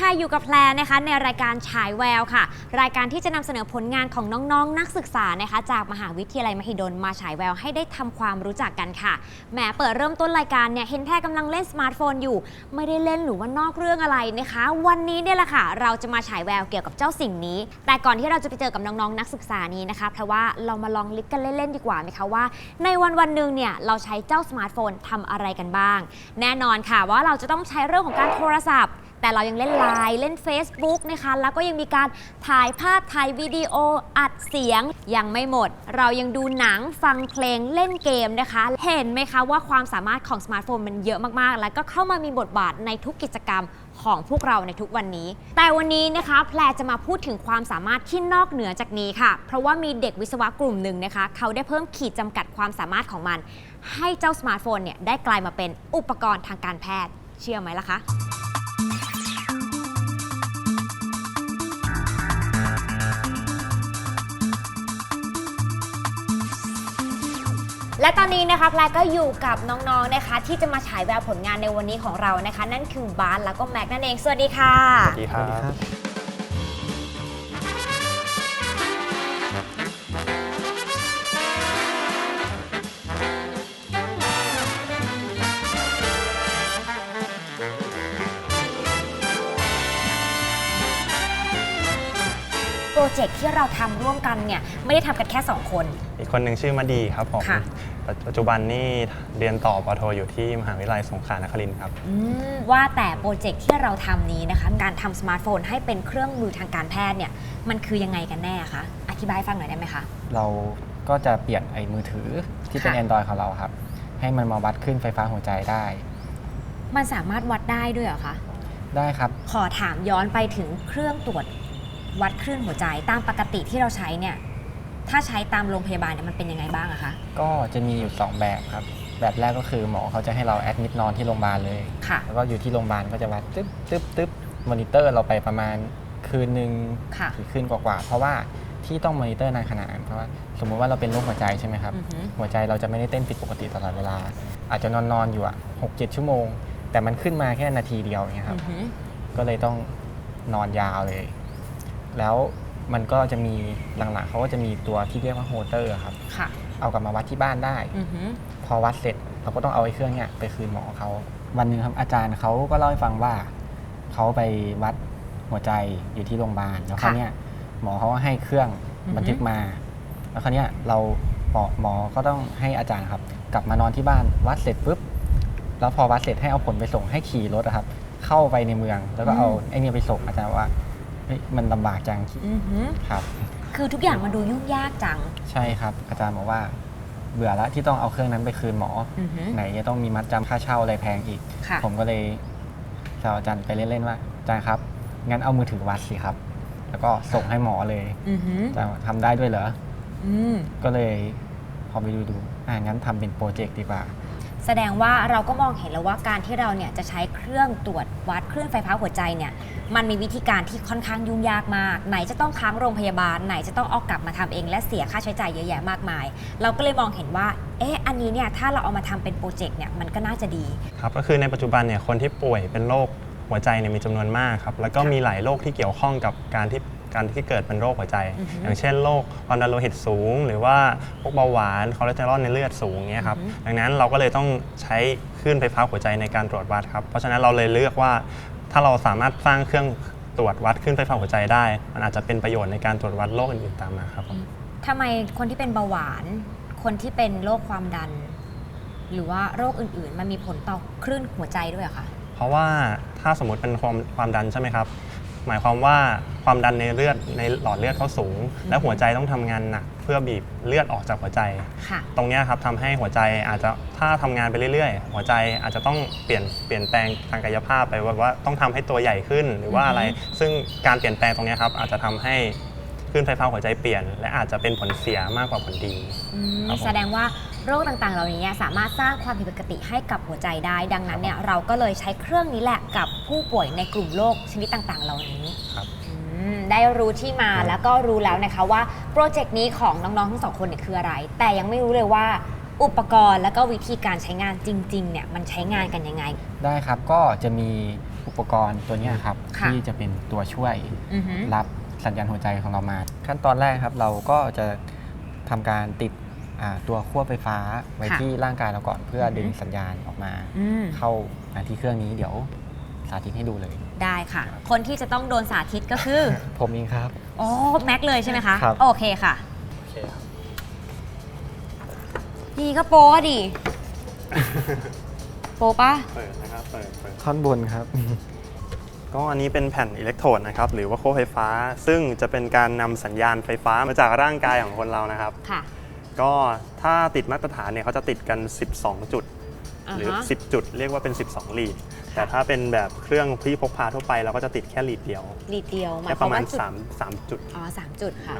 ค่ะอยู่กับแพรนะคะในรายการฉายแววค่ะ รายการที่จะนำเสนอผลงานของน้องๆ นักศึกษานะคะ จากมหาวิทยาลัยมหิดลมาฉายแววให้ได้ทำความรู้จักกันค่ะแหมเปิดเริ่มต้นรายการเนี่ยเห็นแพรกำลังเล่นสมาร์ทโฟนอยู่ ไม่ได้เล่นหรือว่านอกเรื่องอะไรนะคะ วันนี้เนี่ยแหละค่ะ เราจะมาฉายแววเกี่ยวกับเจ้าสิ่งนี้ แต่ก่อนที่เราจะไปเจอกับน้องๆ นักศึกษานี้นะคะเพราะว่าเรามาลองลิสต์กันเล่นๆดีกว่าไหมคะว่า ในวันวันหนึ่งเนี่ยเราใช้เจ้าสมาร์ทโฟนทำอะไรกันบ้าง แน่นอนค่ะว่าเราจะต้องใช้เรื่องของการโทรศัพท์ แต่เรายังเล่นไลน์เล่น Facebook นะคะ แล้วก็ยังมีการถ่ายภาพถ่ายวิดีโออัดเสียงยังไม่หมด เรายังดูหนังฟังเพลงเล่นเกมนะคะ เห็นไหมคะว่าความสามารถของสมาร์ทโฟนมันเยอะมากๆ แล้วก็เข้ามามีบทบาทในทุกกิจกรรมของพวกเราในทุกวันนี้ แต่วันนี้นะคะแพรจะมาพูดถึงความสามารถที่นอกเหนือจากนี้ค่ะ เพราะว่ามีเด็กวิศวะกลุ่มหนึ่งนะคะ เขาได้เพิ่มขีดจำกัดความสามารถของมัน ให้เจ้าสมาร์ทโฟนเนี่ยได้กลายมาเป็นอุปกรณ์ทางการแพทย์ เชื่อไหมล่ะคะ และตอนนี้นะคะแพรก็อยู่กับน้องๆนะคะ ที่จะมาฉายแววผลงานในวันนี้ของเรานะคะ นั่นคือบาสแล้วก็แม็กนั่นเอง สวัสดีค่ะ สวัสดีครับ โปรเจกต์ที่เราทำร่วมกันเนี่ย ไม่ได้ทำกันแค่ 2 คน อีกคนหนึ่งชื่อมาดีครับผม ค่ะ ปัจจุบันนี่เรียนต่อปอโทอยู่ที่มหาวิทยาลัยสงขลานครินทร์ครับ อืมว่าแต่โปรเจกต์ที่เราทำนี้นะคะ การทำสมาร์ทโฟนให้เป็นเครื่องมือทางการแพทย์เนี่ย มันคือยังไงกันแน่คะ อธิบายให้ฟังหน่อยได้ไหมคะ เราก็จะเปลี่ยนไอ้มือถือที่เป็น ค่ะ Android ของเราครับ ให้มันมาวัดขึ้นไฟฟ้าหัวใจได้ มันสามารถวัดได้ด้วยเหรอคะ ได้ครับ ขอถามย้อนไปถึงเครื่องตรวจวัดคลื่นหัวใจตามปกติที่เราใช้เนี่ย ถ้าใช้ตามโรงพยาบาลเนี่ยมันเป็นยังไงบ้างอะคะ ก็จะมีอยู่ 2 แบบครับ แบบแรกก็คือหมอเขาจะให้เราแอดมิดนอนที่โรงพยาบาลเลย ค่ะ แล้วก็อยู่ที่โรงพยาบาลก็จะวัดตึ๊บตึ๊บตึ๊บมอนิเตอร์เราไปประมาณคืนหนึ่งค่ะหรือคืนกว่าๆเพราะว่าที่ต้องมอนิเตอร์นานขนาดนั้นเพราะว่าสมมุติว่าเราเป็นโรคหัวใจใช่ไหมครับ อือหือ หัวใจเราจะไม่ได้เต้นผิดปกติตลอดเวลา อาจจะนอนนอนๆอยู่อะหกเจ็ดชั่วโมง แต่มันขึ้นมาแค่นาทีเดียวอย่างเงี้ยครับ อือหือก็เลยต้องนอนยาวเลย แล้ว มันก็จะมีหลังๆเขาก็จะมีตัวที่เรียกว่าโฮเตอร์ครับ ค่ะเอากลับมาวัดที่บ้านได้ อือหือพอวัดเสร็จเราก็ต้องเอาไอ้เครื่องเนี่ยไปคืนหมอเขา วันหนึ่งครับอาจารย์เขาก็เล่าให้ฟังว่าเขาไปวัดหัวใจอยู่ที่โรงพยาบาลแล้วเขาวเนี่ยหมอเขาก็ให้เครื่องบันทึกมา แล้วคราวเนี้ยเราหมอหมอก็ต้องให้อาจารย์ครับ กลับมานอนที่บ้านวัดเสร็จปุ๊บแล้วพอวัดเสร็จให้เอาผลไปส่งให้ขี่รถอะครับ เข้าไปในเมืองแล้วก็เอาไอ้เนี่ยไปส่งอาจารย์ว่า เฮ้ยมันลำบากจังอือหือครับ คือทุกอย่างมันดูยุ่งยากจังใช่ครับ อาจารย์บอกว่า เบื่อแล้วที่ต้องเอาเครื่องนั้นไปคืนหมอ อือหือ ไหนจะต้องมีมัดจำค่าเช่าอะไรแพงอีก ค่ะ ผมก็เลยแซวอาจารย์ไปเล่นๆว่าอาจารย์ครับ งั้นเอามือถือวัดสิครับ แล้วก็ส่งให้หมอเลยอือหืออาจารย์บอกทำได้ด้วยเหรอ อืมก็เลยพอไปดูดูอ่างั้นทำเป็นโปรเจกต์ดีกว่า แสดงว่าเราก็มองเห็นแล้วว่าการที่เราเนี่ยจะใช้เครื่องตรวจวัดคลื่นไฟฟ้าหัวใจเนี่ยมันมีวิธีการที่ค่อนข้างยุ่งยากมาก ไหนจะต้องค้างโรงพยาบาล ไหนจะต้องเอากลับมาทำเอง และเสียค่าใช้จ่ายเยอะแยะมากมาย เราก็เลยมองเห็นว่าเอ๊ะอันนี้เนี่ยถ้าเราเอามาทำเป็นโปรเจกต์เนี่ยมันก็น่าจะดีครับก็คือในปัจจุบันเนี่ยคนที่ป่วยเป็นโรคหัวใจเนี่ยมีจำนวนมากครับแล้วก็มีหลายโรคที่เกี่ยวข้องกับการที่ การที่เกิดเป็นโรคหัวใจอือฮึอย่างเช่นโรคความดันโลหิตสูง หรือว่าพวกเบาหวานคอเลสเตอรอลในเลือดสูงเงี้ยครับอือฮึดังนั้นเราก็เลยต้องใช้คลื่นไฟฟ้าหัวใจในการตรวจวัดครับเพราะฉะนั้นเราเลยเลือกว่า ถ้าเราสามารถสร้างเครื่องตรวจวัดคลื่นไฟฟ้าหัวใจได้ มันอาจจะเป็นประโยชน์ในการตรวจวัดโรคอื่นๆตามมาครับผมทำไมคนที่เป็นเบาหวาน คนที่เป็นโรคความดัน หรือว่าโรคอื่นๆ มันมีผลต่อคลื่นหัวใจด้วยเหรอคะเพราะว่าถ้าสมมติเป็นความความดันใช่ไหมครับ หมายความว่าความดันในเลือดในหลอดเลือดเขาสูง และหัวใจต้องทำงานหนักเพื่อบีบเลือดออกจากหัวใจค่ะตรงเนี้ยครับทำให้หัวใจอาจจะถ้าทำงานไปเรื่อยๆ หัวใจอาจจะต้องเปลี่ยนเปลี่ยนแปลงทางกายภาพไปว่าว่าต้องทำให้ตัวใหญ่ขึ้นหรือว่าอะไรอือฮึซึ่งการเปลี่ยนแปลงตรงเนี้ยครับอาจจะทำให้คลื่นไฟฟ้าหัวใจเปลี่ยน และอาจจะเป็นผลเสียมากกว่าผลดีอืมครับผมแสดงว่า โรคต่างๆ เหล่านี้เนี่ยสามารถสร้างความผิดปกติให้กับหัวใจได้ ดังนั้นเนี่ยเราก็เลยใช้เครื่องนี้แหละกับผู้ป่วยในกลุ่มโรคชนิดต่างๆ เหล่านี้ครับอืมได้รู้ที่มาแล้วก็รู้แล้วนะคะว่าโปรเจกต์นี้ของน้องๆทั้งสองคนเนี่ยคืออะไร แต่ยังไม่รู้เลยว่าอุปกรณ์แล้วก็วิธีการใช้งานจริงๆเนี่ยมันใช้งานกันยังไง ได้ครับก็จะมีอุปกรณ์ตัวเนี้ยครับค่ะ ที่จะเป็นตัวช่วยอือหือ รับสัญญาณหัวใจของเรามา ขั้นตอนแรกครับเราก็จะทำการติดอ่า ตัวขั้วไฟฟ้าไว้ค่ะที่ร่างกายเราก่อนเพื่อออฮึดึงสัญญาณออกมาอืมเข้ามาที่เครื่องนี้เดี๋ยวสาธิตให้ดูเลย ได้ค่ะ คนที่จะต้องโดนสาธิตก็คือ ผมเองครับอ๋อแม็กเลยใช่ไหมคะครับโอเคค่ะโอเคครับนี่ก็โป๊ะดิโป๊ะปะเปิดนะครับเปิดเปิดท่อนบนครับ ก็อันนี้เป็นแผ่นอิเล็กโทรดนะครับ หรือว่าขั้วไฟฟ้า ซึ่งจะเป็นการนำสัญญาณไฟฟ้ามาจากร่างกายของคนเรานะครับ ค่ะ ก็ถ้าติดมาตรฐานเนี่ยเขาจะติดกัน 12 จุดอ่าหรือฮะ10 จุด เรียกว่าเป็น 12ลีดแต่ถ้าเป็นแบบเครื่องที่พกพาทั่วไปเราก็จะติดแค่ลีดเดียวลีดเดียวหมายแค่คปวามระมาณว่าจุด3 3จุดอ๋อสามจุดค่ะ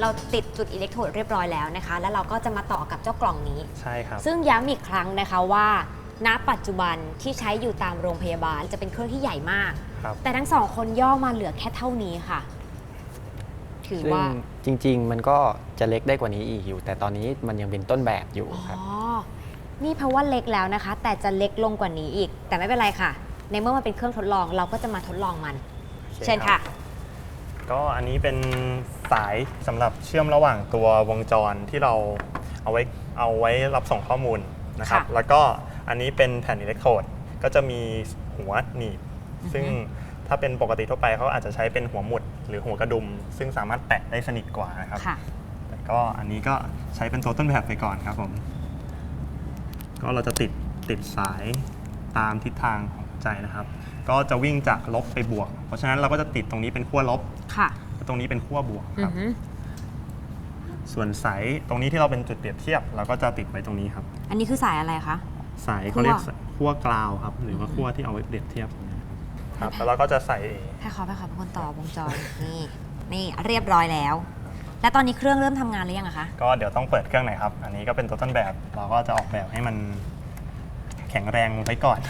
เราติดจุดอิเล็กโทรดเรียบร้อยแล้วนะคะ แล้วเราก็จะมาต่อกับเจ้ากล่องนี้ ใช่ครับ ซึ่งย้ำอีกครั้งนะคะว่า ณปัจจุบันที่ใช้อยู่ตามโรงพยาบาลจะเป็นเครื่องที่ใหญ่มาก ครับแต่ทั้งสองคนย่อมาเหลือแค่เท่านี้ค่ะ ถือซึ่งว่า จริง ๆ มันก็จะเล็กได้กว่านี้อีกอยู่ แต่ตอนนี้มันยังเป็นต้นแบบอยู่อ๋ครับอนี่เพราะว่าเล็กแล้วนะคะ แต่จะเล็กลงกว่านี้อีก แต่ไม่เป็นไรค่ะ ในเมื่อมันเป็นเครื่องทดลองเราก็จะมาทดลองมันโอเชิญรัค่ะบก็อันนี้เป็นสายสำหรับเชื่อมระหว่างตัววงจรที่เราเอาไว้เอาไว้รับส่งข้อมูลนะครับ ค่ะ แล้วก็ อันนี้เป็นแผ่นอิเล็กโทรดก็จะมีหัวหนีบอือฮึซึ่งถ้าเป็นปกติทั่วไปเขาอาจจะใช้เป็นหัวหมุดหรือหัวกระดุม ซึ่งสามารถแปะได้สนิทกว่านะครับ ค่ะ แต่ก็อันนี้ก็ใช้เป็นตัวต้นแบบไปก่อนครับผม ก็เราจะติดติดสายตามทิศทางของหัวใจนะครับ ก็จะวิ่งจากลบไปบวก เพราะฉะนั้นเราก็จะติดตรงนี้เป็นขั้วลบค่ะแล้วตรงนี้เป็นขั้วบวกอืคอรับ หือส่วนสายตรงนี้ที่เราเป็นจุดเปรียบเทียบ เราก็จะติดไว้ตรงนี้ครับ อันนี้คือสายอะไรคะ สายเขาเรียกขั้วขั้วกราวครับ หรือว่าขั้วที่เอาไว้เปรียบเทียบครับแล้วเราก็จะใส่ให้เขาไปขอเป็นคนต่อวงจรนี่นี่เรียบร้อยแล้ว และตอนนี้เครื่องเริ่มทำงานหรือยังอะคะก็เดี๋ยวต้องเปิดเครื่องหน่อยครับ อันนี้ก็เป็นตัวต้นแบบเราก็จะออกแบบให้มันแข็งแรงไว้ก่อน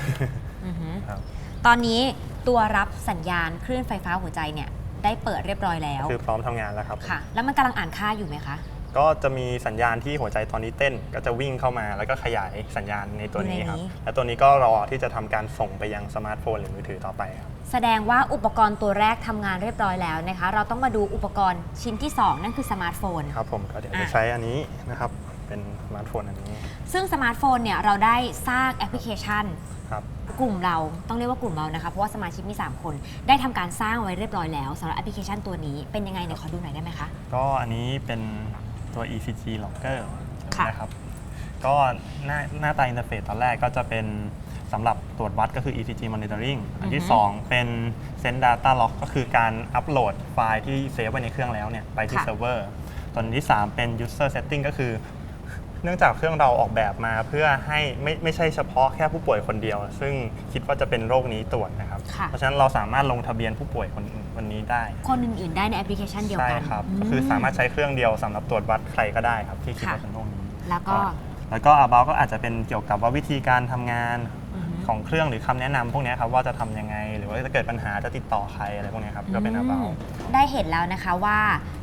อือหือครับตอนนี้ตัวรับสัญญาณคลื่นไฟฟ้าหัวใจเนี่ยได้เปิดเรียบร้อยแล้ว คือพร้อมทำงานแล้วครับค่ะแล้วมันกำลังอ่านค่าอยู่ไหมคะ ก็จะมีสัญญาณที่หัวใจตอนนี้เต้น ก็จะวิ่งเข้ามาแล้วก็ขยายสัญญาณในตัวนี้ครับ อยู่ในนี้ และตัวนี้ก็รอที่จะทำการส่งไปยังสมาร์ทโฟนหรือมือถือต่อไปครับ แสดงว่าอุปกรณ์ตัวแรกทำงานเรียบร้อยแล้วนะคะ เราต้องมาดูอุปกรณ์ชิ้นที่ 2 นั่นคือสมาร์ทโฟน ครับผมก็เดี๋ยวจะอะใช้อันนี้นะครับ เป็นสมาร์ทโฟนอันนี้ซึ่งสมาร์ทโฟนเนี่ยเราได้สร้างแอปพลิเคชัน ครับ กลุ่มเราต้องเรียกว่ากลุ่มเรานะคะ เพราะว่าสมาชิกมี 3 คน ได้ทำการสร้างไว้เรียบร้อยแล้วสำหรับแอปพลิเคชันตัวนี้เป็นยังไงเนี่ยขอดูหน่อยได้ไหมคะ ก็อันนี้เป็น ตัว ECG logger ค่ะนะครับ ก็หน้าหน้าตาอินเทอร์เฟซตอนแรกก็จะเป็นสำหรับตรวจวัดก็คือ ECG monitoring อันที่ 2 เป็น send data log ก็คือการอัปโหลดไฟล์ที่เซฟไว้ในเครื่องแล้วเนี่ยไปที่เซิร์ฟเวอร์ตัวที่ 3 เป็น user setting ก็คือ เนื่องจากเครื่องเราออกแบบมาเพื่อให้ไม่ไม่ใช่เฉพาะแค่ผู้ป่วยคนเดียว ซึ่งคิดว่าจะเป็นโรคนี้ตรวจนะครับ ค่ะ เพราะฉะนั้นเราสามารถลงทะเบียนผู้ป่วยคนคน นี้ได้คนอื่นๆได้ในแอปพลิเคชันเดียวใช่กันครับมก็คือสามารถใช้เครื่องเดียวสำหรับตรวจวัดใครก็ได้ครับที่คิดค่ะว่าเป็นโรคนี้ แล้วก็แล้วก็ about ก็อาจจะเป็นเกี่ยวกับว่าวิธีการทำงานอือฮึ ของเครื่องหรือคำแนะนำพวกเนี้ยครับว่าจะทำยังไง หรือว่าจะเกิดปัญหาจะติดต่อใครอะไรพวกเนี้ยครับก็เป็นอืม about ได้เห็นแล้วนะคะว่า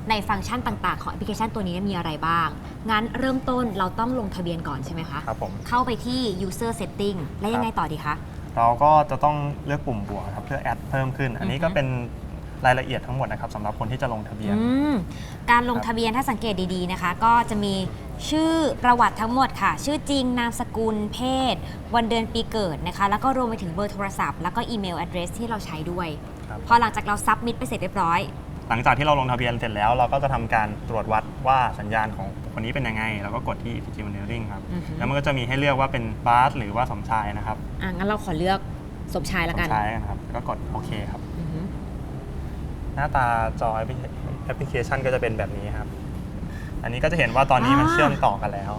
ในฟังก์ชันต่าง ๆ ของแอปพลิเคชันตัวนี้มีอะไรบ้าง งั้นเริ่มต้นเราต้องลงทะเบียนก่อนใช่ไหมคะ ครับผม เข้าไปที่ user setting และยังไงต่อดีคะ เราก็จะต้องเลือกปุ่มบวกครับเพื่อแอดเพิ่มขึ้น อันนี้ก็อือฮึเป็น รายละเอียดทั้งหมดนะครับสำหรับคนที่จะลงทะเบียน อืมการลงทะเบียนถ้าสังเกตดีๆนะคะ ก็จะมีชื่อประวัติทั้งหมดค่ะ ชื่อจริงนามสกุล เพศ วันเดือนปีเกิดนะคะ แล้วก็รวมไปถึงเบอร์โทรศัพท์ แล้วก็อีเมล address ที่เราใช้ด้วย ครับ พอหลังจากเราซับมิดไปเสร็จเรียบร้อย หลังจากที่เราลงทะเบียนเสร็จแล้ว เราก็จะทำการตรวจวัดว่าสัญญาณของคนนี้เป็นยังไง เราก็กดที่ ECG monitoring ครับ อือฮึ แล้วมันก็จะมีให้เลือกว่าเป็นบาสหรือว่าสมชายนะครับอะงั้นเราขอเลือกสมชายสละมกัน ชายกันครับแล้วก็กดโอเคครับอือฮึ หน้าตาจอแอปพลิเคแอปพลิเคชันก็จะเป็นแบบนี้ครับ อันนี้ก็จะเห็นว่าตอนนี้มันเชื่อมต่อกันแล้ว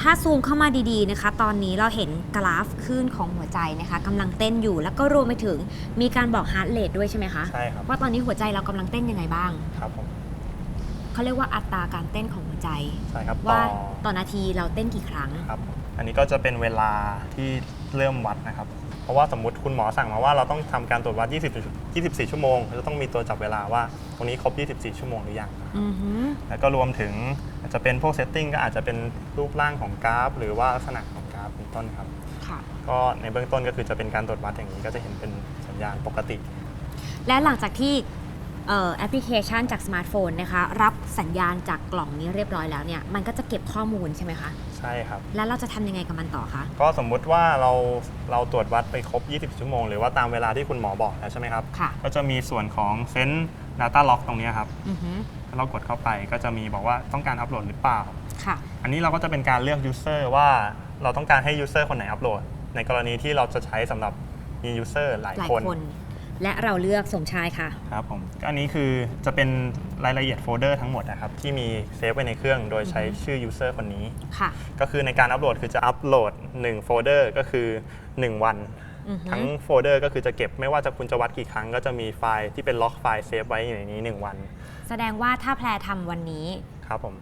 ถ้าซูมเข้ามาดีๆนะคะ ตอนนี้เราเห็นกราฟขึ้นของหัวใจนะคะกำลังเต้นอยู่แล้วก็รวมไปถึงมีการบอกฮาร์ดเรทด้วยใช่ไหมคะใช่ครับว่าตอนนี้หัวใจเรากำลังเต้นยังไงบ้างครับผมเขาเรียกว่าอัตราการเต้นของหัวใจใช่ครับต่ว่าอต่อนาทีเราเต้นกี่ครั้งครับ อันนี้ก็จะเป็นเวลาที่เริ่มวัดนะครับ เพราะว่าสมมติคุณหมอสั่งมาว่าเราต้องทำการตรวจวัด20 24 ชั่วโมงเราจะต้องมีตัวจับเวลาว่าตรงนี้ครบ 24 ชั่วโมงหรือยังอือหือแล้วก็รวมถึงอาจจะเป็นพวกเซตติ้งก็อาจจะเป็นรูปร่างของกราฟ หรือว่าลักษณะของกราฟเป็นต้นครับค่ะก็ในเบื้องต้นก็คือจะเป็นการตรวจวัดอย่างนี้ก็จะเห็นเป็นสัญญาณปกติ และหลังจากที่เอ่อ แอปพลิเคชันจากสมาร์ทโฟนนะคะ รับสัญญาณจากกล่องนี้เรียบร้อยแล้วเนี่ย มันก็จะเก็บข้อมูลใช่ไหมคะ ใช่ครับ แล้วเราจะทำยังไงกับมันต่อคะ ก็สมมุติว่าเราเราตรวจวัดไปครบ 20 ชั่วโมง หรือว่าตามเวลาที่คุณหมอบอกแล้วใช่ไหมครับ ค่ะ ก็จะมีส่วนของเซน Data Log ตรงนี้ครับอือหือถ้าเรากดเข้าไปก็จะมีบอกว่าต้องการอัปโหลดหรือเปล่า ค่ะ อันนี้เราก็จะเป็นการเลือก User ว่าเราต้องการให้ User คนไหนอัปโหลด ในกรณีที่เราจะใช้สำหรับมี User หลายหลายคน คน และเราเลือกสมชายค่ะ ครับผมก็อันนี้คือจะเป็นรายละเอียดโฟลเดอร์ทั้งหมดนะครับที่มีเซฟไว้ในเครื่อง โดยใช้ชื่อ User คนนี้ ค่ะ ก็คือในการอัปโหลดคือจะอัปโหลด1โฟลเดอร์ก็คือ 1 วัน อือหือทั้งโฟลเดอร์ก็คือจะเก็บไม่ว่าจะคุณจะวัดกี่ครั้ง ก็จะมีไฟล์ที่เป็นล็อกไฟล์เซฟไว้อยู่ในนี้ 1 วันแสดงว่าถ้าแพรทำวันนี้ ครับผม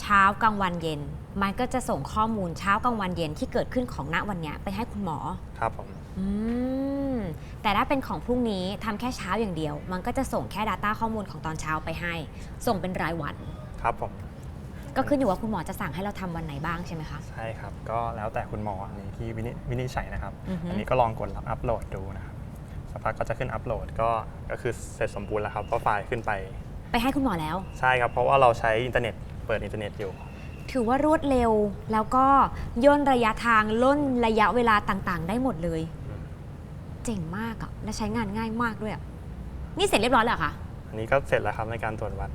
เช้ากลางวันเย็น มันก็จะส่งข้อมูลเช้ากลางวันเย็นที่เกิดขึ้นของณวันเนี้ยไปให้คุณหมอ ครับผม อืม แต่ถ้าเป็นของพรุ่งนี้ทำแค่เช้าอย่างเดียว มันก็จะส่งแค่ Data ข้อมูลของตอนเช้าไปให้ ส่งเป็นรายวัน ครับผม ก็ขึ้นอยู่ว่าคุณหมอจะสั่งให้เราทำวันไหนบ้างใช่ไหมคะ ใช่ครับ ก็แล้วแต่คุณหมออันนี้ที่วินิวินิจฉัยนะครับ อือฮึ อันนี้ก็ลองกดรับอัปโหลดดูนะครับสักพักก็จะขึ้นอัปโหลดก็ก็คือเสร็จสมบูรณ์แล้วครับก็ไฟล์ขึ้นไป ไปให้คุณหมอแล้ว ใช่ครับ เพราะว่าเราใช้อินเทอร์เน็ตเปิดอินเทอร์เน็ตอยู่ ถือว่ารวดเร็วแล้วก็ย่นระยะทางล่นระยะเวลาต่างๆ ได้หมดเลยอืม เจ๋งมากอะและใช้งานง่ายมากด้วยอะนี่เสร็จเรียบร้อยแล้วเหรอคะ อันนี้ก็เสร็จแล้วครับในการตรวจวัด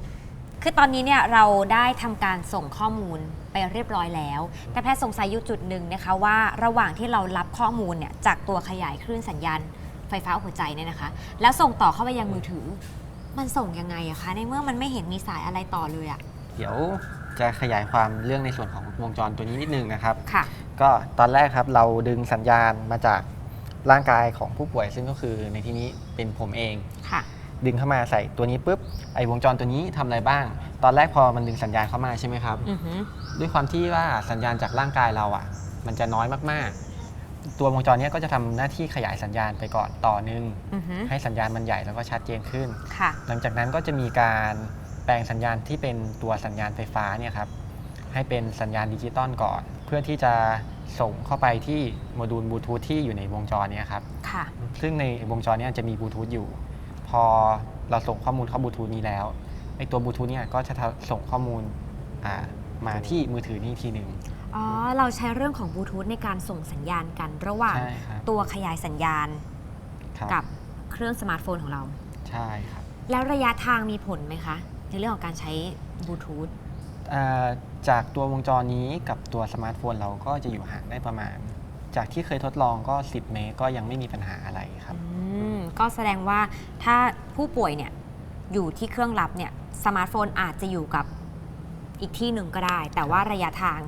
คือตอนนี้เนี่ยเราได้ทำการส่งข้อมูลไปเรียบร้อยแล้ว แต่แพทย์สงสัยอยู่จุดหนึ่งนะคะว่าระหว่างที่เรารับข้อมูลเนี่ยจากตัวขยายคลื่นสัญญาณไฟฟ้าหัวใจเนี่ยนะคะ แล้วส่งต่อเข้าไปยังมือถือ มันส่งยังไงอะคะ ในเมื่อมันไม่เห็นมีสายอะไรต่อเลยอะเดี๋ยวจะขยายความเรื่องในส่วนของวงจรตัวนี้นิดนึงนะครับ ค่ะ ก็ตอนแรกครับเราดึงสัญญาณมาจาก ร่างกายของผู้ป่วยซึ่งก็คือในที่นี้เป็นผมเอง ค่ะ ดึงเข้ามาใส่ตัวนี้ปุ๊บไอ้วงจรตัวนี้ทำอะไรบ้าง ตอนแรกพอมันดึงสัญญาณเข้ามาใช่ไหมครับ อือหือด้วยความที่ว่าสัญญาณจากร่างกายเราอะ มันจะน้อยมากๆ ตัววงจรเนี้ยก็จะทำหน้าที่ขยายสัญญาณไปก่อนต่อหนึงอือหือให้สัญญาณมันใหญ่แล้วก็ชัดเจนขึ้น ค่ะ หลังจากนั้นก็จะมีการแปลงสัญญาณที่เป็นตัวสัญญาณไฟฟ้าเนี่ยครับให้เป็นสัญญาณดิจิตอลก่อน เพื่อที่จะ ส่งเข้าไปที่โมดูลบลูทูธที่อยู่ในวงจรเนี้ครับ ค่ะ ซึ่งในวงจรเนี้จะมีบลูทูธอยู่ พอเราส่งข้อมูลเข้าบลูทูธนี้แล้วไอตัวบลูทูธเนี่ยก็จะส่งข้อมูลอ่ามาที่มือถือนี่อีกทีหนึ่ง อ๋อ เราใช้เรื่องของบลูทูธในการส่งสัญญาณกันระหว่างใช่ครับ ตัวขยายสัญญาณครับกับเครื่องสมาร์ทโฟนของเรา ใช่ครับแล้วระยะทางมีผลไหมคะ ในเรื่องของการใช้บลูทูธ อ่า จากตัววงจรนี้กับตัวสมาร์ทโฟนเราก็จะอยู่ห่างได้ประมาณ จากที่เคยทดลองก็ 10 เมตรก็ยังไม่มีปัญหาอะไรครับ อืมก็แสดงว่าถ้าผู้ป่วยเนี่ยอยู่ที่เครื่องรับเนี่ยสมาร์ทโฟนอาจจะอยู่กับอีกที่หนึ่งก็ได้ แต่ว่าระยะทาง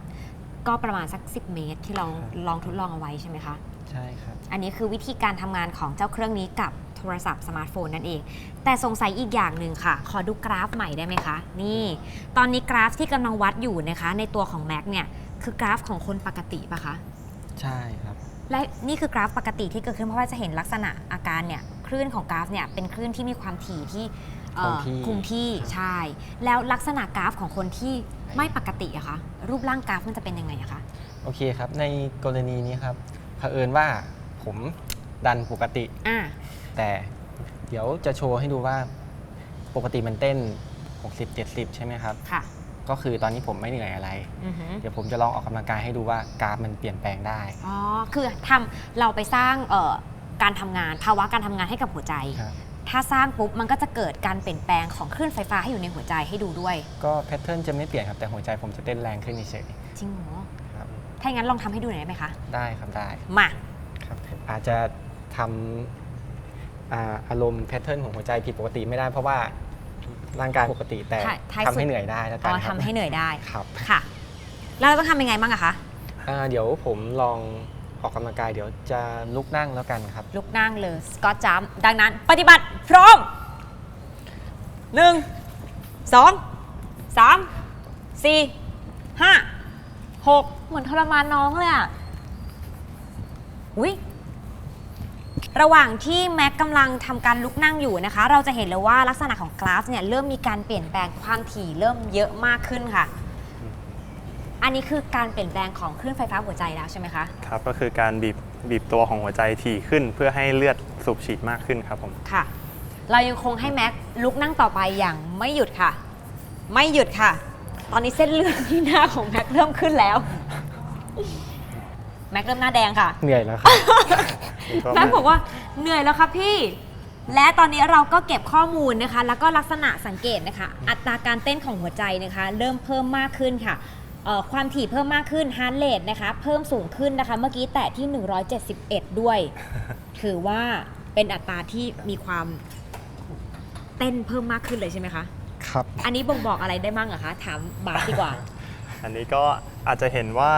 ก็ประมาณสัก 10 เมตรที่เราลองทดลองเอาไว้ใช่ไหมคะ ใช่ครับ อันนี้คือวิธีการทำงานของเจ้าเครื่องนี้กับ โทรศัพท์สมาร์ทโฟนนั่นเอง แต่สงสัยอีกอย่างหนึ่งค่ะ ขอดูกราฟใหม่ได้ไหมคะ นี่ ตอนนี้กราฟที่กำลังวัดอยู่นะคะ ในตัวของ Mac เนี่ย คือกราฟของคนปกติปะคะ ใช่ครับ และนี่คือกราฟปกติที่เกิดขึ้นเพราะว่าจะเห็นลักษณะอาการเนี่ยคลื่นของกราฟเนี่ยเป็นคลื่นที่มีความถี่ที่เอ่อคงที่ คงที่ใช่ แล้วลักษณะกราฟของคนที่ไม่ปกติอะคะรูปร่างกราฟมันจะเป็นยังไงอะคะ โอเคครับ ในกรณีนี้ครับเผอิญว่าผมดันปกติ อ่า แต่เดี๋ยวจะโชว์ให้ดูว่าปกติมันเต้น 60-70 ใช่ไหมครับ ค่ะ ก็คือตอนนี้ผมไม่เหนื่อยอะไร อือหือเดี๋ยวผมจะลองออกกำลังกายให้ดูว่ากราฟมันเปลี่ยนแปลงได้ อ๋อ คือทำเราไปสร้างเอ่อการทำงานภาวะการทำงานให้กับหัวใจ ครับ ถ้าสร้างปุ๊บมันก็จะเกิดการเปลี่ยนแปลงของคลื่นไฟฟ้าให้อยู่ในหัวใจให้ดูด้วย ก็แพทเทิร์นจะไม่เปลี่ยนครับแต่หัวใจผมจะเต้นแรงขึ้นเฉยจริงเหรอ ๆครับ ถ้าอย่างนั้นลองทำให้ดูหน่อยได้ไหมคะ ได้ครับได้มา ครับอาจจะทำ อ่าอารมณ์แพทเทิร์นของหัวใจผิดปกติไม่ได้เพราะว่าร่างกายปกติแต่ท้ายท้ายทำสุดให้เหนื่อยได้แล้วกัอ๋นอครับทำให้เหนื่อยได้ครับค่ะ แล้วเราต้องทำยังไงบ้างอะคะอ่าเดี๋ยวผมลองออกกำลังกายเดี๋ยวจะลุกนั่งแล้วกันครับ ลุกนั่งเลยสกอตจัมป์ดังนั้น ปฏิบัติพร้อมหนึ่งสองสามสี่ห้าหกเหมือนทรมานน้องเลยอะอุ้ย ระหว่างที่แม็กกำลังทำการลุกนั่งอยู่นะคะ เราจะเห็นเลยว่าลักษณะของกราฟเนี่ยเริ่มมีการเปลี่ยนแปลงความถี่เริ่มเยอะมากขึ้นค่ะ อันนี้คือการเปลี่ยนแปลงของคลื่นไฟฟ้าหัวใจแล้วใช่ไหมคะ ครับก็คือการบีบบีบตัวของหัวใจถี่ขึ้น เพื่อให้เลือดสูบฉีดมากขึ้นครับผมค่ะ เรายังคงให้แม็กลุกนั่งต่อไปอย่างไม่หยุดค่ะ ไม่หยุดค่ะ ตอนนี้เส้นเลือดที่หน้าของแม็กเริ่มขึ้นแล้ว แม็กเริ่มหน้าแดงค่ะ เหนื่อยแล้วครับ แม็กบอกว่าเหนื่อยแล้วครับพี่ และตอนนี้เราก็เก็บข้อมูลนะคะ แล้วก็ลักษณะสังเกตนะคะ อัตราการเต้นของหัวใจนะคะ เริ่มเพิ่มมากขึ้นค่ะเอ่อความถี่เพิ่มมากขึ้นฮาร์ดเรทนะคะ เพิ่มสูงขึ้นนะคะ เมื่อกี้แตะที่ 171 ด้วย ถือว่าเป็นอัตราที่มีความเต้นเพิ่มมากขึ้นเลยใช่ไหมคะ ครับ อันนี้บ่งบอกอะไรได้มั่งอะคะ ถามบาสดีกว่า อันนี้ก็อาจจะเห็นว่า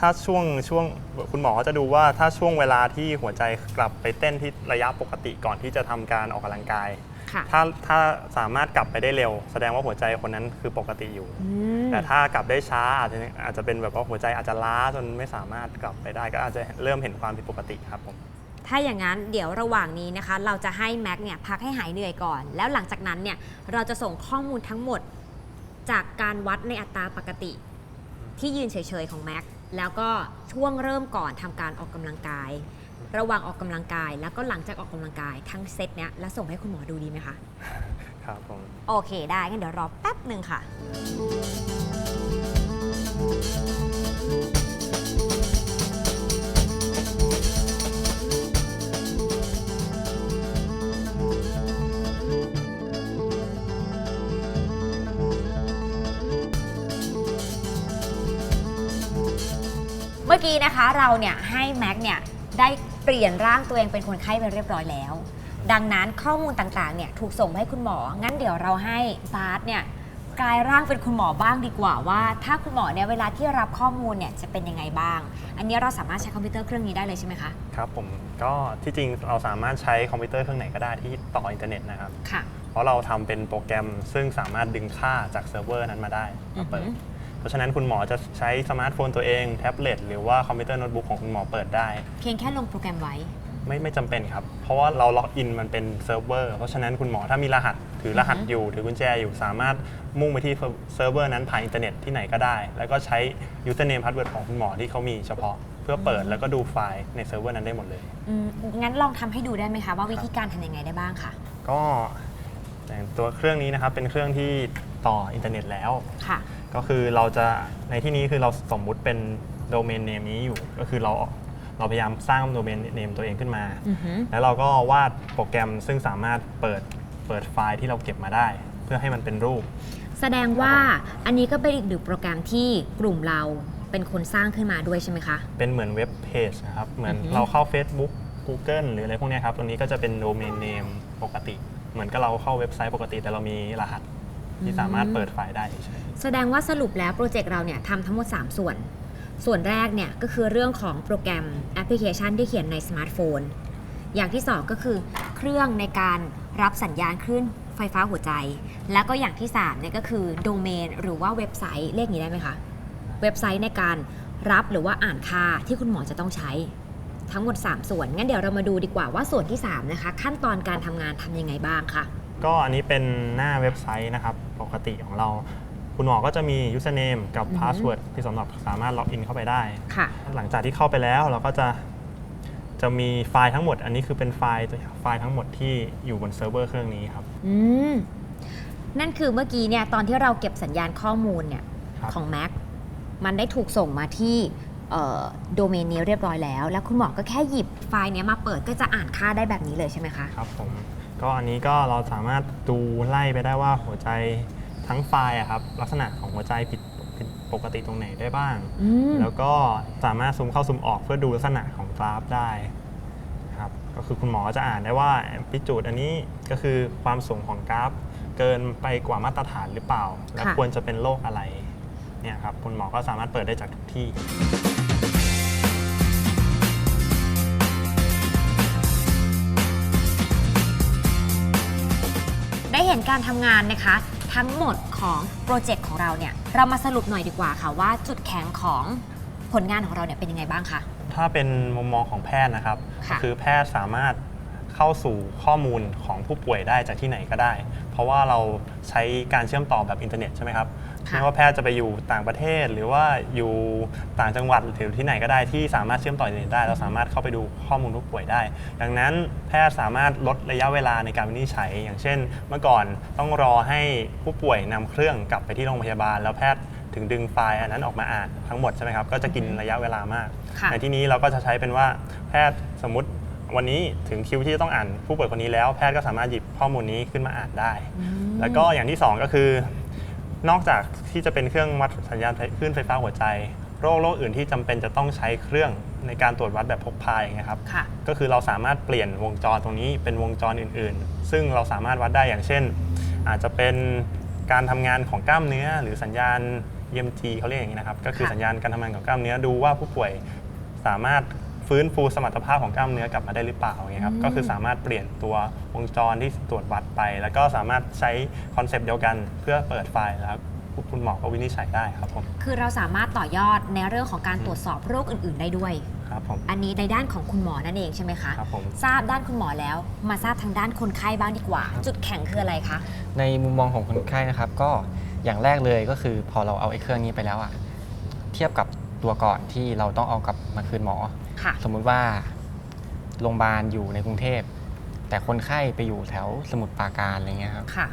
ถ้าช่วงช่วงคุณหมอก็จะดูว่าถ้าช่วงเวลาที่หัวใจกลับไปเต้นที่ระยะปกติก่อนที่จะทำการออกกำลังกายค่ะถ้าถ้าสามารถกลับไปได้เร็ว แสดงว่าหัวใจคนนั้นคือปกติอยู่อืมแต่ถ้ากลับได้ช้าอาจจะอาจจะเป็นแบบว่าหัวใจอาจจะล้าจนไม่สามารถกลับไปได้ ก็อาจจะเริ่มเห็นความผิดปกติครับผมถ้าอย่างนั้นเดี๋ยวระหว่างนี้นะคะ เราจะให้แม็กเนี่ยพักให้หายเหนื่อยก่อน แล้วหลังจากนั้นเนี่ยเราจะส่งข้อมูลทั้งหมดจากการวัดในอัตราปกติ ที่ยืนเฉยๆของแม็ก แล้วก็ช่วงเริ่มก่อนทำการออกกำลังกาย ระหว่างออกกำลังกาย แล้วก็หลังจากออกกำลังกายทั้งเซตเนี้ยแล้วส่งให้คุณหมอดูดีไหมคะครับผมโอเคได้งั้นเดี๋ยวรอแป๊บหนึ่งค่ะ มื่อกี้นะคะเราเนี่ยให้แม็กเนี่ยได้เปลี่ยนร่างตัวเองเป็นคนไข้ไปเรียบร้อยแล้ว ดังนั้นข้อมูลต่างๆเนี่ยถูกส่งไปให้คุณหมอ งั้นเดี๋ยวเราให้บาสเนี่ยกลายร่างเป็นคุณหมอบ้างดีกว่าว่า ถ้าคุณหมอเนี่ยเวลาที่รับข้อมูลเนี่ยจะเป็นยังไงบ้าง อันนี้เราสามารถใช้คอมพิวเตอร์เครื่องนี้ได้เลยใช่ไหมคะครับผมก็ที่จริงเราสามารถใช้คอมพิวเตอร์เครื่องไหนก็ได้ที่ต่ออินเทอร์เน็ตนะครับ ค่ะ เพราะเราทำเป็นโปรแกรมซึ่งสามารถดึงค่าจากเซิร์ฟเวอร์นั้นมาได้มาเปิด อือฮึเพ ราะฉะนั้นคุณหมอจะใช้สมาร์ทโฟนตัวเองแท็บเล็ตหรือว่าคอมพิวเตอร์โน้ตบุ๊กของคุณหมอเปิดได้ เพียงแค่ลงโปรแกรมไว้ ไม่ไม่จำเป็นครับ เพราะว่าเราล็อกอินมันเป็นเซิร์ฟเวอร์เพราะฉะนั้นคุณหมอถ้ามีรหัสถือรหัสอือฮึอยู่ ถือกุญแจอยู่สามารถมุ่งไปที่เซิร์ฟเวอร์นั้นผ่านอินเทอร์เน็ตที่ไหนก็ได้ แล้วก็ใช้ username password ของคุณหมอที่เขามีเฉพาะ เพื่อเปิดแล้วก็ดูไฟล์ในเซิร์ฟเวอร์นั้นได้หมดเลย อืมงั้นลองทำให้ดูได้ไหมคะว่าวิธีการทำยังไงได้บ้างค่ะ ก็อย่างตัวเครื่องนี้นะครับเป็นเครื่องที่ต่ออินเทอร์เน็ตแล้ว ค่ะ ก็คือเราจะในที่นี้คือเราสมมุติเป็นโดเมนเนมนี้อยู่ ก็คือเราเราพยายามสร้างโดเมนเนมตัวเองขึ้นมาอือหือแล้วเราก็วาดโปรแกรมซึ่งสามารถเปิดเปิดไฟล์ที่เราเก็บมาได้ เพื่อให้มันเป็นรูป แสดงว่าอันนี้ก็เป็นอีกหนึ่งโปรแกรมที่กลุ่มเราเป็นคนสร้างขึ้นมาด้วยใช่ไหมคะ เป็นเหมือนเว็บเพจนะครับ เหมือนอือฮึเราเข้า Facebook Google หรืออะไรพวกเนี้ยครับ ตรงนี้ก็จะเป็นโดเมนเนมปกติ เหมือนกับเราเข้าเว็บไซต์ปกติ แต่เรามีรหัส ที่สามารถเปิดไฟล์ได้เฉยแสดงว่าสรุปแล้วโปรเจกต์เราเนี่ยทำทั้งหมด 3 ส่วน ส่วนแรกเนี่ยก็คือเรื่องของโปรแกรมแอปพลิเคชันที่เขียนในสมาร์ทโฟน อย่างที่ 2 ก็คือเครื่องในการรับสัญญาณคลื่นไฟฟ้าหัวใจ แล้วก็อย่างที่3เนี่ยก็คือโดเมนหรือว่าเว็บไซต์เรียกอย่างนี้ได้ไหมคะ เว็บไซต์ในการรับหรือว่าอ่านค่าที่คุณหมอจะต้องใช้ทั้งหมด 3 ส่วน งั้นเดี๋ยวเรามาดูดีกว่าว่าส่วนที่ 3 นะคะ ขั้นตอนการทำงานทำยังไงบ้างคะๆ ก็อันนี้เป็นหน้าเว็บไซต์นะครับ ปกติของเรา คุณหมอก็จะมี username กับอือฮึ password ที่สำหรับสามารถล็อกอินเข้าไปได้ ค่ะ หลังจากที่เข้าไปแล้วเราก็จะจะมีไฟล์ทั้งหมด อันนี้คือเป็นไฟล์ไฟล์ทั้งหมดที่อยู่บนเซิร์ฟเวอร์เครื่องนี้ครับ อืม นั่นคือเมื่อกี้เนี่ยตอนที่เราเก็บสัญญาณข้อมูลเนี่ยครับ ของ Mac มันได้ถูกส่งมาที่โดเมนนี้เรียบร้อยแล้ว แล้วคุณหมอก็แค่หยิบไฟล์เนี้ยมาเปิดก็จะอ่านค่าได้แบบนี้เลยใช่ไหมคะ ครับผม ก็อันนี้ก็เราสามารถดูไล่ไปได้ว่าหัวใจทั้งไฟล์อะครับลักษณะของหัวใจผิดผิดปกติตรงไหนได้บ้าง อืมแล้วก็สามารถซูมเข้าซูมออกเพื่อดูลักษณะของกราฟได้ครับก็คือคุณหมอจะอ่านได้ว่าพิจูดอันนี้ก็คือความสูงของกราฟ เกินไปกว่ามาตรฐานหรือเปล่า และค่ะ ควรจะเป็นโรคอะไรเนี่ยครับคุณหมอก็สามารถเปิดได้จากทุกที่ เห็นการทำงานนะคะ ทั้งหมดของโปรเจกต์ของเราเนี่ยเรามาสรุปหน่อยดีกว่าค่ะว่าจุดแข็งของผลงานของเราเนี่ยเป็นยังไงบ้างคะ ถ้าเป็นมุมมองของแพทย์นะครับค่ะ คือแพทย์สามารถเข้าสู่ข้อมูลของผู้ป่วยได้จากที่ไหนก็ได้ เพราะว่าเราใช้การเชื่อมต่อแบบอินเทอร์เน็ตใช่ไหมครับค่ะ ไม่ว่าแพทย์จะไปอยู่ต่างประเทศ หรือว่าอยู่ต่างจังหวัดหรือที่ไหนก็ได้ที่สามารถเชื่อมต่ออินเทอร์เน็ตได้ เราสามารถเข้าไปดูข้อมูลผู้ป่วยได้ ดังนั้นแพทย์สามารถลดระยะเวลาในการวินิจฉัย อย่างเช่น เมื่อก่อนต้องรอให้ผู้ป่วยนำเครื่องกลับไปที่โรงพยาบาล แล้วแพทย์ถึงดึงไฟล์อันนั้นออกมาอ่านทั้งหมดใช่ไหมครับก็จะกินระยะเวลามากค่ะในที่นี้เราก็จะใช้เป็นว่าแพทย์สมมติวันนี้ถึงคิวที่จะต้องอ่านผู้ป่วยคนนี้แล้ว แพทย์ก็สามารถหยิบข้อมูลนี้ขึ้นมาอ่านได้ แล้วก็อย่างที่สองก็คือ นอกจากที่จะเป็นเครื่องวัดสัญญาณคลื่นไฟฟ้าหัวใจ โรคโรคอื่นที่จำเป็นจะต้องใช้เครื่องในการตรวจวัดแบบพกพาอย่างเงี้ยครับค่ะก็คือเราสามารถเปลี่ยนวงจรตรงนี้เป็นวงจรอื่น ๆ ซึ่งเราสามารถวัดได้อย่างเช่น อาจจะเป็นการทำงานของกล้ามเนื้อ หรือสัญญาณ EMG เขาเรียกอย่างนี้นะครับ ก็คือค่ะสัญญาณการทำงานของกล้ามเนื้อดูว่าผู้ป่วยสามารถ ฟื้นฟูสมรรถภาพของกล้ามเนื้อกลับมาได้หรือเปล่าอย่างเงี้ยครับก็คือสามารถเปลี่ยนตัววงจรที่ตรวจวัดไป แล้วก็สามารถใช้คอนเซปต์เดียวกันเพื่อเปิดไฟล์แล้วคุณหมอก็วินิจฉัยได้ครับผมคือเราสามารถต่อยอดในเรื่องของการตรวจสอบโรคอื่น ๆ ได้ด้วย ครับผม อันนี้ในด้านของคุณหมอนั่นเองใช่ไหมคะ ครับผม ทราบด้านคุณหมอแล้ว มาทราบทางด้านคนไข้บ้างดีกว่า จุดแข็งคืออะไรคะ ในมุมมองของคนไข้นะครับ ก็อย่างแรกเลยก็คือพอเราเอาไอ้เครื่องนี้ไปแล้วอะเทียบกับตัวก่อนที่เราต้องเอากลับมาคืนหมอ ค่ะ สมมุติว่าโรงพยาบาลอยู่ในกรุงเทพ แต่คนไข้ไปอยู่แถวสมุทรปราการอะไรเงี้ยครับค่ะ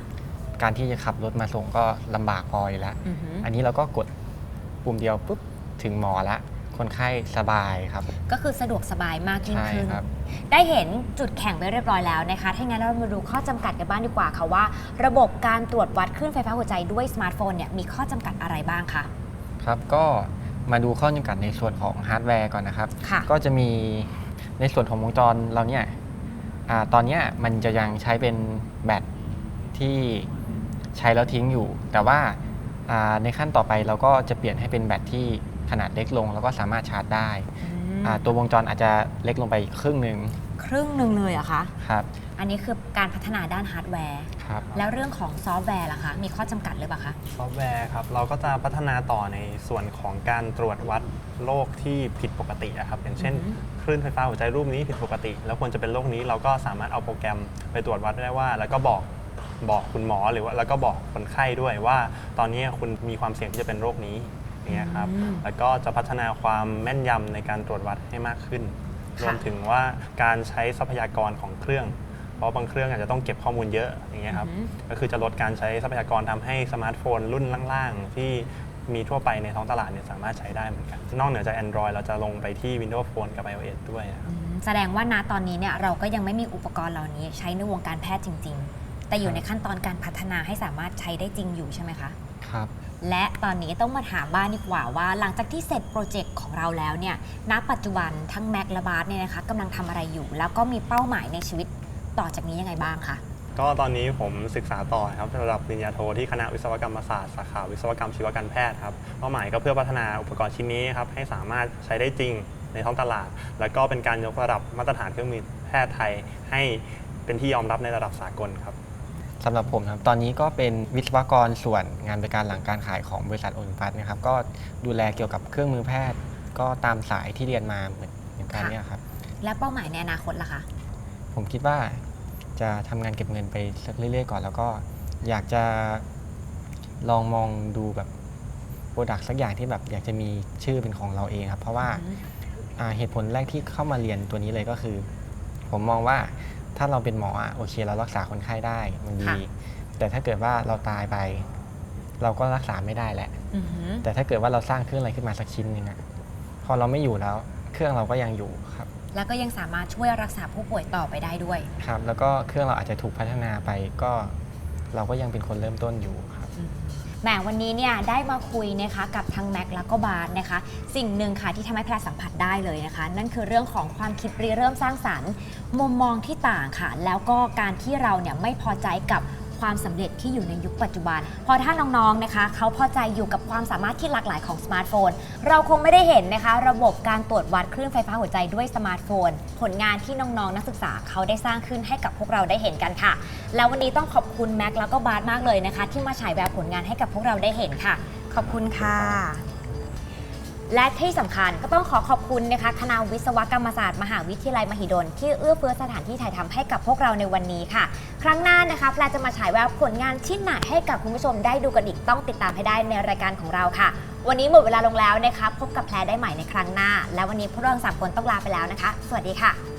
การที่จะขับรถมาส่งก็ลำบากพออยู่แล้ว อือหืออันนี้เราก็กดปุ่มเดียวปุ๊บถึงหมอละ คนไข้สบายครับ ก็คือสะดวกสบายมากยิ่งใช่ขึ้น ครับ ได้เห็นจุดแข็งไปเรียบร้อยแล้วนะคะ ถ้างั้นเรามาดูข้อจำกัดกันบ้างดีกว่าค่ะว่า ระบบการตรวจวัดคลื่นไฟฟ้าหัวใจด้วยสมาร์ทโฟนเนี่ยมีข้อจำกัดอะไรบ้างคะ ครับก็ มาดูข้อจำกัดในส่วนของฮาร์ดแวร์ก่อนนะครับ ค่ะ ก็จะมีในส่วนของวงจรเราเนี่ยอาตอนเนี้ยมันจะยังใช้เป็นแบตที่ใช้แล้วทิ้งอยู่ แต่ว่าอ่าในขั้นต่อไปเราก็จะเปลี่ยนให้เป็นแบตที่ขนาดเล็กลง แล้วก็สามารถชาร์จได้อ่าตัววงจรอาจจะเล็กลงไปครึ่งหนึ่งครึ่งหนึ่งเลยเหรอะคะ ครับ อันนี้คือการพัฒนาด้านฮาร์ดแวร์ ครับแล้วเรื่องของซอฟต์แวร์ล่ะคะมีข้อจำกัดหรือเปล่าคะซอฟต์แวร์ครับเราก็จะพัฒนาต่อในส่วนของการตรวจวัดโรคที่ผิดปกติอะครับอย่างเช่นอือฮึคลื่นไฟฟ้าหัวใจรูปนี้ผิดปกติ แล้วควรจะเป็นโรคนี้เราก็สามารถเอาโปรแกรมไปตรวจวัดได้ว่า แล้วก็บอกบอกคุณหมอหรือว่าแล้วก็บอกคนไข้ด้วยว่า ตอนนี้คุณมีความเสี่ยงที่จะเป็นโรคนี้อย่างเงี้ยครับอืมแล้วก็จะพัฒนาความแม่นยำในการตรวจวัดให้มากขึ้นค่ะรวมถึงว่าการใช้ทรัพยากรของเครื่องเพ ราะบางเครื่องอาจจะต้องเก็บข้อมูลเยอะอย่างเงี้ยครับอือฮึก็คือจะลดการใช้ทรัพยากรทำให้สมาร์ทโฟนรุ่นล่างๆ ที่มีทั่วไปในท้องตลาดเนี่ยสามารถใช้ได้เหมือนกัน นอกเหนือจาก Android เราจะลงไปที่ Windows Phone กับ iOS ด้วยนะครับอืมแสดงว่าณตอนนี้เนี่ยเราก็ยังไม่มีอุปกรณ์เหล่านี้ใช้ในวงการแพทย์จริง ๆ แต่อยู่ในขั้นตอนการพัฒนาให้สามารถใช้ได้จริงอยู่ใช่ไหมคะครับและตอนนี้ต้องมาถามบ้านดีกว่าว่า หลังจากที่เสร็จโปรเจกต์ของเราแล้วเนี่ยณปัจจุบันทั้งแม็กและบาร์เนี่ยนะคะกำลังทำอะไรอยู่ แล้วก็มีเป้าหมายในชีวิต ต่อจากนี้ยังไงบ้างคะก็ตอนนี้ผมศึกษาต่อครับระดับปริญญาโทที่คณะวิศวกรรมศาสตร์สาขาวิศวกรรมชีวการแพทย์ครับเป้าหมายก็เพื่อพัฒนาอุปกรณ์ชิ้นนี้ครับให้สามารถใช้ได้จริงในท้องตลาด แล้วก็เป็นการยกระดับมาตรฐานเครื่องมือแพทย์ไทย ให้เป็นที่ยอมรับในระดับสากลครับสำหรับผมนะครับตอนนี้ก็เป็นวิศวกรส่วนงานบริการหลังการขายของบริษัทโอลิมปัสนะครับก็ดูแลเกี่ยวกับเครื่องมือแพทย์ ก็ตามสายที่เรียนมาเหมือนเหมือนกันค่ะเนี่ยครับและเป้าหมายในอนาคตล่ะคะ ผมคิดว่าจะทำงานเก็บเงินไปสักเรื่อยๆก่อนแล้วก็อยากจะลองมองดูแบบโปรดักต์สักอย่างที่แบบอยากจะมีชื่อเป็นของเราเองครับ เพราะว่าอ่าเหตุผลแรกที่เข้ามาเรียนตัวนี้เลยก็คือ ผมมองว่าถ้าเราเป็นหมออะโอเคเรารักษาคนไข้ได้มันดี ค่ะ แต่ถ้าเกิดว่าเราตายไป เราก็รักษาไม่ได้แหละ อือหือแต่ถ้าเกิดว่าเราสร้างเครื่องอะไรขึ้นมาสักชิ้นหนึ่งอะพอเราไม่อยู่แล้ว เครื่องเราก็ยังอยู่ครับ แล้วก็ยังสามารถช่วยรักษาผู้ป่วยต่อไปได้ด้วย ครับ แล้วก็เครื่องเราอาจจะถูกพัฒนาไปก็เราก็ยังเป็นคนเริ่มต้นอยู่ครับ แหมวันนี้เนี่ยได้มาคุยนะคะกับทั้งแม็กแล้วก็บาร์นะคะ สิ่งหนึ่งค่ะที่ทำให้แพรสัมผัสได้เลยนะคะ นั่นคือเรื่องของความคิดริเริ่มสร้างสรรค์ มุมมองที่ต่างค่ะ แล้วก็การที่เราเนี่ยไม่พอใจกับ ความสำเร็จที่อยู่ในยุคปัจจุบัน พอถ้าน้องๆนะคะเขาพอใจอยู่กับความสามารถที่หลากหลายของสมาร์ทโฟน เราคงไม่ได้เห็นนะคะ ระบบการตรวจวัดคลื่นไฟฟ้าหัวใจด้วยสมาร์ทโฟน ผลงานที่น้องๆนักศึกษาเขาได้สร้างขึ้นให้กับพวกเราได้เห็นกันค่ะ แล้ววันนี้ต้องขอบคุณแม็กแล้วก็บาร์มากเลยนะคะ ที่มาฉายแววผลงานให้กับพวกเราได้เห็นค่ะ ขอบคุณค่ะ และที่สำคัญก็ต้องขอขอบคุณนะคะคณะวิศวกรรมศาสตร์มหาวิทยาลัยมหิดล ที่เอื้อเฟื้อสถานที่ถ่ายทำให้กับพวกเราในวันนี้ค่ะ ครั้งหน้านะคะแพรจะมาฉายแววผลงานชิ้นไหนให้กับคุณผู้ชมได้ดูกันอีกต้องติดตามให้ได้ในรายการของเราค่ะ วันนี้หมดเวลาลงแล้วนะคะพบกับแพรได้ใหม่ในครั้งหน้า และวันนี้พวกเราสามคนต้องลาไปแล้วนะคะ สวัสดีค่ะ